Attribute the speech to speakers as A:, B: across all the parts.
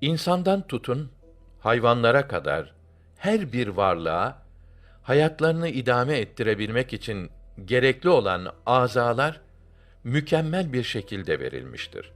A: İnsandan tutun, hayvanlara kadar her bir varlığa hayatlarını idame ettirebilmek için gerekli olan azalar mükemmel bir şekilde verilmiştir.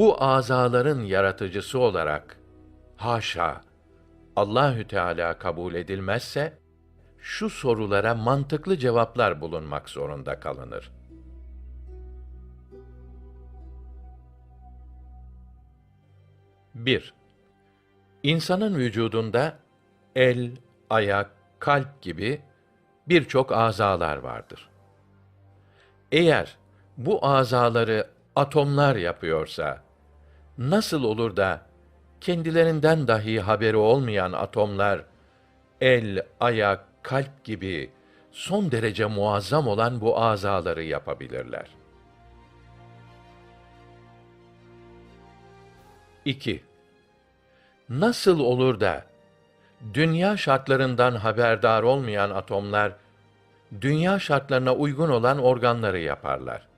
A: Bu azaların yaratıcısı olarak haşa Allahü Teala kabul edilmezse şu sorulara mantıklı cevaplar bulunmak zorunda kalınır. Bir, İnsanın vücudunda el, ayak, kalp gibi birçok azalar vardır. Eğer bu azaları atomlar yapıyorsa, nasıl olur da kendilerinden dahi haberi olmayan atomlar, el, ayak, kalp gibi son derece muazzam olan bu azaları yapabilirler? 2. Nasıl olur da dünya şartlarından haberdar olmayan atomlar dünya şartlarına uygun olan organları yaparlar?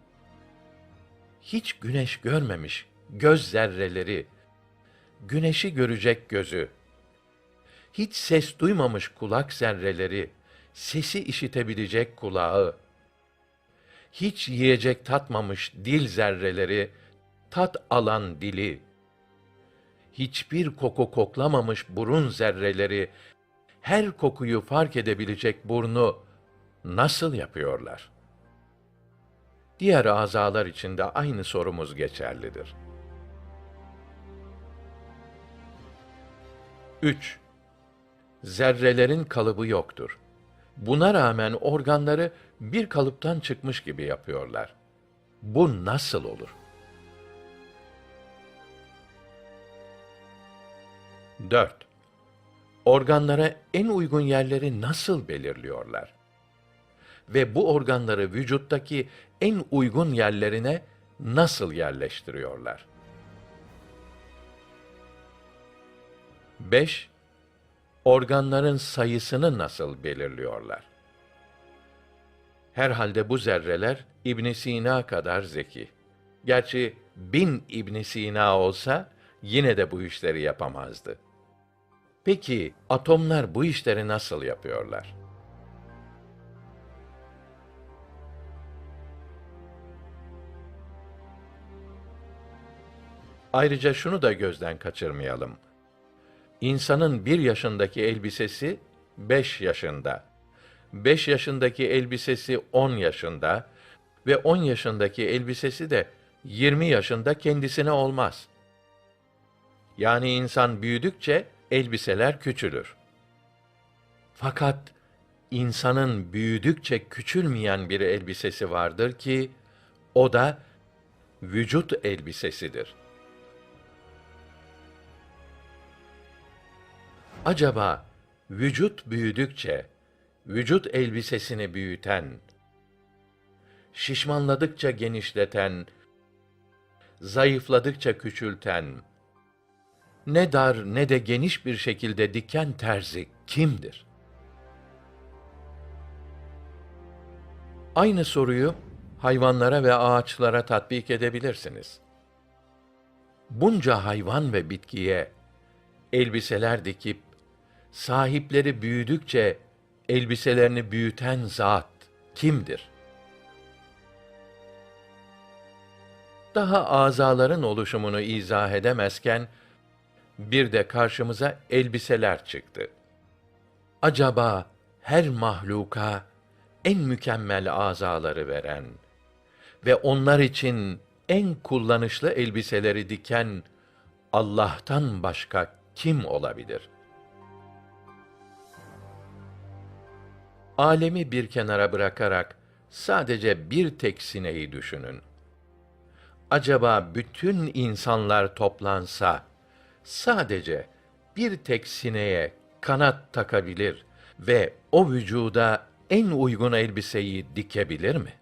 A: Hiç güneş görmemiş göz zerreleri, güneşi görecek gözü, hiç ses duymamış kulak zerreleri, sesi işitebilecek kulağı, hiç yiyecek tatmamış dil zerreleri, tat alan dili, hiçbir koku koklamamış burun zerreleri, her kokuyu fark edebilecek burnu nasıl yapıyorlar? Diğer azalar için de aynı sorumuz geçerlidir. 3. Zerrelerin kalıbı yoktur. Buna rağmen organları bir kalıptan çıkmış gibi yapıyorlar. Bu nasıl olur? 4. Organlara en uygun yerleri nasıl belirliyorlar? Ve bu organları vücuttaki en uygun yerlerine nasıl yerleştiriyorlar? 5. Organların sayısını nasıl belirliyorlar? Herhalde bu zerreler İbn Sina kadar zeki. Gerçi bin İbn Sina olsa yine de bu işleri yapamazdı. Peki atomlar bu işleri nasıl yapıyorlar? Ayrıca şunu da gözden kaçırmayalım. İnsanın bir yaşındaki elbisesi beş yaşında, beş yaşındaki elbisesi on yaşında ve on yaşındaki elbisesi de yirmi yaşında kendisine olmaz. Yani insan büyüdükçe elbiseler küçülür. Fakat insanın büyüdükçe küçülmeyen bir elbisesi vardır ki o da vücut elbisesidir. Acaba vücut büyüdükçe vücut elbisesini büyüten, şişmanladıkça genişleten, zayıfladıkça küçülten, ne dar ne de geniş bir şekilde diken terzi kimdir? Aynı soruyu hayvanlara ve ağaçlara tatbik edebilirsiniz. Bunca hayvan ve bitkiye elbiseler dikip sahipleri büyüdükçe elbiselerini büyüten zat kimdir? Daha azaların oluşumunu izah edemezken bir de karşımıza elbiseler çıktı. Acaba her mahluka en mükemmel azaları veren ve onlar için en kullanışlı elbiseleri diken Allah'tan başka kim olabilir? Alemi bir kenara bırakarak sadece bir tek sineği düşünün. Acaba bütün insanlar toplansa sadece bir tek sineğe kanat takabilir ve o vücuda en uygun elbiseyi dikebilir mi?